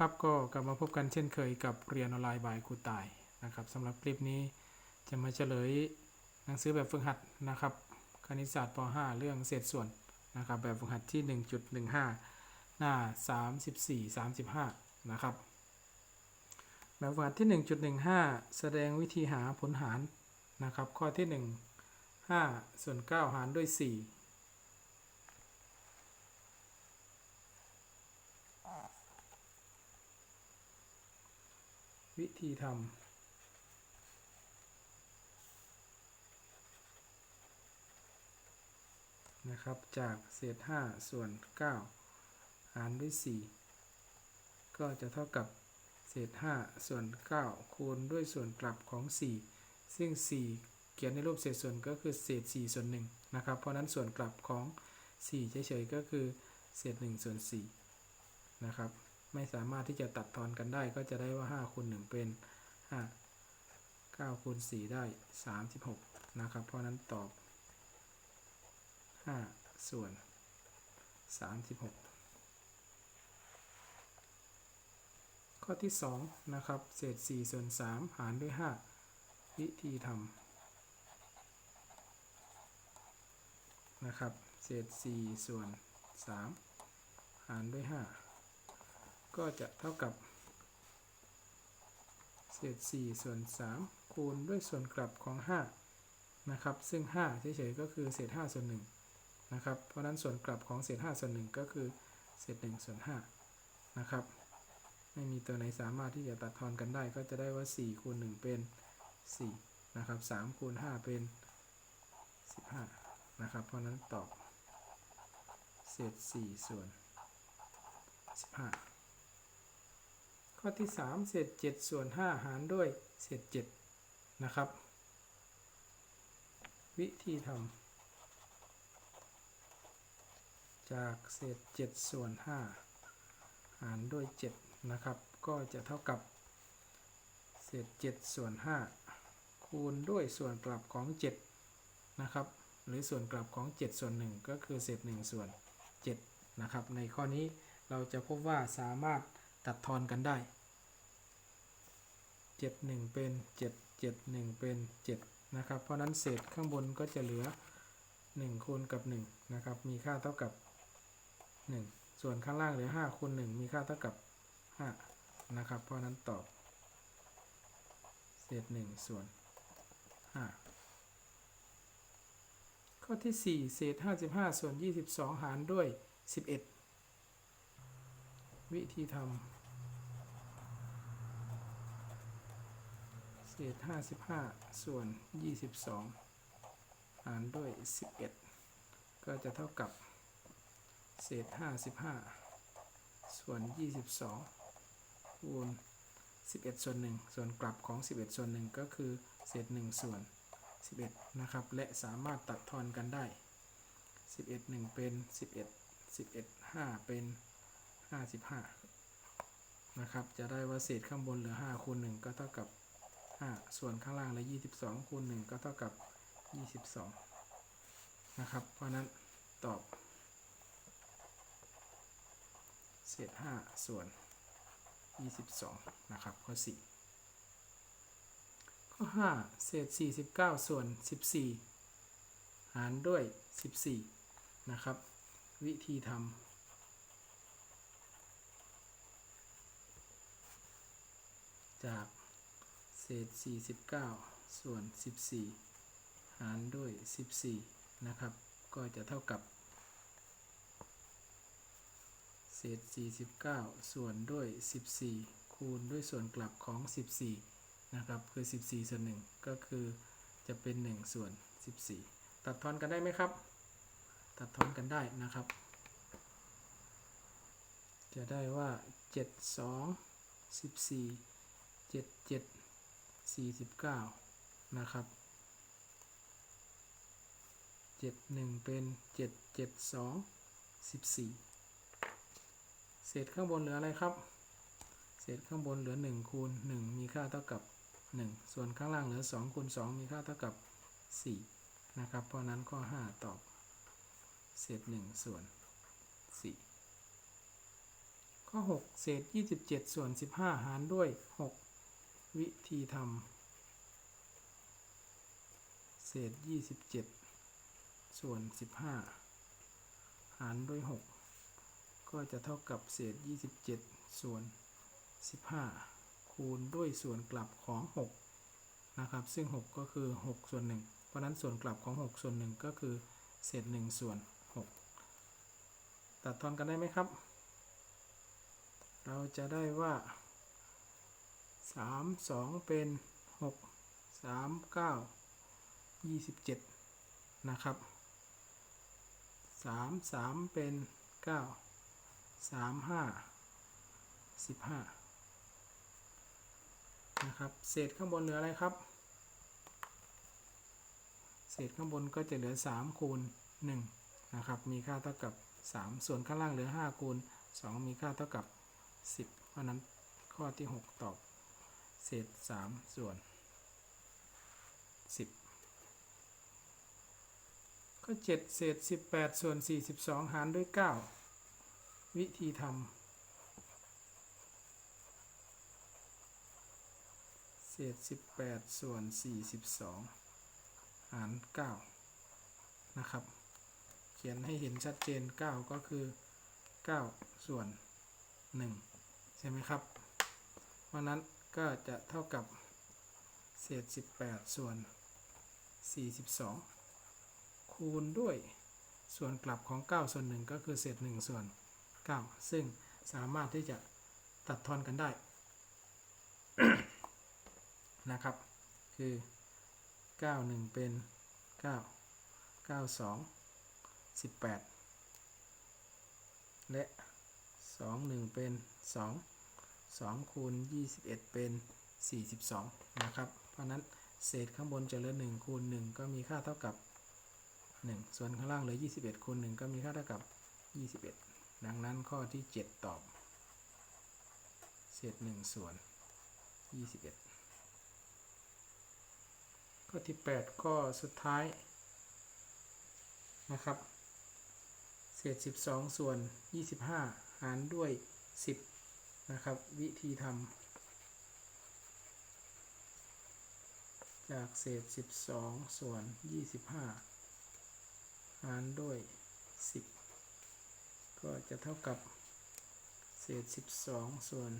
ครับก็กลับมาพบกันเช่นเคยกับเรียนออนไลน์บายครูตายนะครับสำหรับคลิปนี้จะมาเฉลยหนังสือแบบฝึกหัดนะครับ คณิตศาสตร์ป .5 เรื่องเศษส่วนนะครับแบบฝึกหัดที่ 1.15 หน้า 34 35 นะครับ แบบฝึกหัดที่ 1.15 แสดงวิธีหาผลหารนะครับ ข้อที่ 1 5 ส่วน 9 หารด้วย 4 วิธีทำนะครับจากเศษ 5 ส่วน 9 หารด้วย 4 ก็จะเท่ากับเศษ 5 ส่วน 9 คูณด้วยส่วนกลับของ 4 ซึ่ง 4 เขียนในรูปเศษส่วนก็คือเศษ 4 ส่วน1นะครับเพราะนั้นส่วนกลับของ 4 เฉยๆก็คือเศษ 1 ส่วน4นะครับ ไม่สามารถที่จะตัดทอนกันได้ ก็จะได้ว่า5คูณ1เป็น5 9คูณ4ได้ 36 นะครับ เพราะนั้นตอบ 5 ส่วน 36ข้อที่ 2 นะครับ เศษ 4 ส่วน 3 หารด้วย 5 วิธีทำนะครับ เศษ 4 ส่วน 3 หารด้วย 5 ก็จะเท่ากับ เศษ 4 ส่วน 3 คูณด้วยส่วนกลับของ 5 นะครับ ซึ่ง 5 เฉยๆ ก็คือเศษ 5 ส่วน 1 นะครับ เพราะนั้นส่วนกลับของเศษ 5 ส่วน 1 ก็คือเศษ 1 ส่วน 5 นะครับ ไม่มีตัวไหนสามารถที่จะตัดทอนกันได้ ก็จะได้ว่า 4 คูณ 1 เป็น 4 นะครับ 3 คูณ 5 เป็น 15 นะครับ เพราะนั้นตอบเศษ4ส่วน15 ข้อที่ 3 เศษ 7 ส่วน 5 หารด้วยเศษ 7 นะครับ วิธีทำจากเศษ 7 ส่วน 5 หารด้วย 7 นะครับ ก็จะเท่ากับ เศษ 7 ส่วน 5 คูณด้วยส่วนกลับของ 7 นะครับ หรือส่วนกลับของ 7 ส่วน 1 ก็คือเศษ 1 ส่วน 7 นะครับ ในข้อนี้เราจะพบว่าสามารถตัดทอนกันได้ 7 1 เป็น 7 7 1 เป็น 7 นะครับ เพราะนั้นเศษข้างบนก็จะเหลือ 1 คูณกับ 1 นะครับ มีค่าเท่ากับ 1 ส่วนข้างล่างเหลือ 5 คูณ 1 มีค่าเท่ากับ 5 นะครับ เพราะนั้นตอบ เศษ 1 ส่วน 5 ข้อที่ 4 เศษ 55 ส่วน 22 หารด้วย 11 วิธีทำ เศษ 55 ส่วน 22 หารด้วย 11 ก็จะเท่ากับ เศษ 55 ส่วน 22 คูณ 11 ส่วน 1 ส่วนกลับของ 11 ส่วน 1 ก็คือ เศษ 1 ส่วน 11 นะครับ และสามารถตัดทอนกันได้ 11 1 เป็น 11 11 5 เป็น 55นะครับ จะได้ว่าเศษข้างบนเหลือ 5 คูณ 1 ก็เท่ากับ 5 ส่วนข้างล่างเลือ22 คูณ 1 ก็เท่ากับ 22 นะครับ เพราะนั้นตอบ เศษ 5 ส่วน 22 นะครับ ข้อ 4 ข้อ 5 เศษ 49 ส่วน 14 หารด้วย 14 นะครับ วิธีทำจาก เศษ 49 ส่วน 14 หารด้วย 14 นะครับ ก็จะเท่ากับ เศษ 49 ส่วนด้วย 14 คูณด้วยส่วนกลับของ 14 นะครับ คือ 14 ส่วน 1 ก็คือจะเป็น 1 ส่วน 14 ตัดทอนกันได้ไหมครับ ตัดทอนกันได้นะครับ จะได้ว่า 7 2 14 7 7 49 นะครับ 7 1 เป็น 7 7 2 14 เศษข้างบนเหลืออะไรครับ เศษข้างบนเหลือ 1 คูณ 1 มีค่าเท่ากับ 1 ส่วนข้างล่างเหลือ 2 คูณ 2 มีค่าเท่ากับ 4 นะครับ เพราะนั้นข้อ 5 ตอบ เศษ 1 ส่วน 4 ข้อ 6 เศษ 27 ส่วน 15 หารด้วย 6 วิธีทำเศษ 27 ส่วน 15 หารด้วย 6 ก็จะเท่ากับเศษ 27 ส่วน 15 คูณด้วยส่วนกลับของ 6 นะครับ ซึ่ง 6 ก็คือ 6 ส่วน 1 เพราะฉะนั้นส่วนกลับของ 6 ส่วน 1 ก็คือเศษ 1 ส่วน 6 ตัดทอนกันได้ไหมครับ เราจะได้ว่า 3 2เป็น6 3 9 27นะครับ3 3เป็น9 3 5 15นะครับ เศษข้างบนเหลืออะไรครับ เศษข้างบนก็จะเหลือ3คูณ1นะครับ มีค่าเท่ากับ3ส่วนข้างล่างเหลือ5คูณ2มีค่าเท่ากับ10เพราะนั้นข้อที่6ตอบ เศษ3ส่วน10ก็7เศษ18ส่วน42หารด้วย9วิธีทำเศษ18ส่วน42หาร9นะครับ เขียนให้เห็นชัดเจน9ก็คือ9ส่วน1ใช่ไหมครับ เพราะนั้น ก็จะเท่ากับเศษ 18 ส่วน 42 คูณด้วยส่วนกลับของ 9 ส่วน 1 ก็คือเศษ 1 ส่วน 9 ซึ่งสามารถที่จะตัดทอนกันได้นะครับ คือ 9 1 เป็น 9 9 2 18 และ 2 1 เป็น 2 2คูณ21 เป็น 42 นะครับ เพราะนั้นเศษข้างบนจะเหลือ1คูณ1ก็มีค่าเท่ากับ 1 ส่วนข้างล่างเหลือ 21คูณ1ก็มีค่าเท่ากับ 21 ดังนั้นข้อที่ 7 ตอบ เศษ 1 ส่วน 21 ข้อที่ 8 ข้อสุดท้ายนะครับ เศษ 12 ส่วน 25 หารด้วย 10 นะครับ วิธีทำจากเศษ 12 ส่วน 25 หารด้วย 10 ก็จะเท่ากับเศษ 12 ส่วน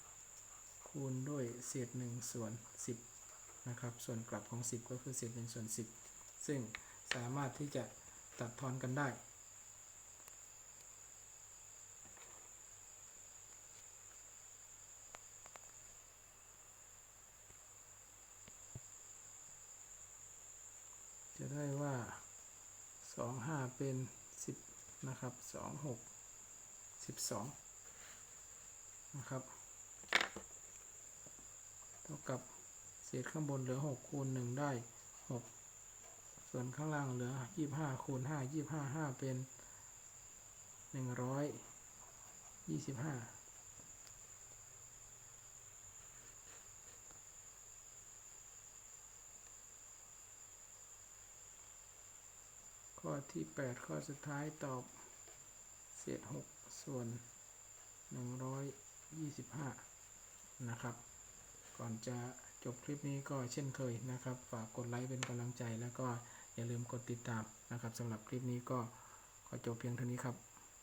25 คูณด้วยเศษ 1 ส่วน 10 นะครับ ส่วนกลับของ 10 ก็คือเศษ 1 ส่วน 10 ซึ่งสามารถที่จะตัดทอนกันได้ ได้ว่า 2 5 เป็น 10 นะครับ 2 6 12 นะครับ เท่ากับเศษข้างบนเหลือ 6 คูณ 1 ได้ 6 ส่วนข้างล่างเหลือ 25 คูณ 5 25 5 เป็น 125 ข้อที่ 8 ข้อสุดท้ายตอบ เศษ 6 ส่วน 125 นะครับ ก่อนจะจบคลิปนี้ก็เช่นเคยนะครับ ฝากกดไลค์เป็นกำลังใจ แล้วก็อย่าลืมกดติดตามนะครับสำหรับคลิปนี้ก็ขอจบเพียงเท่านี้ครับ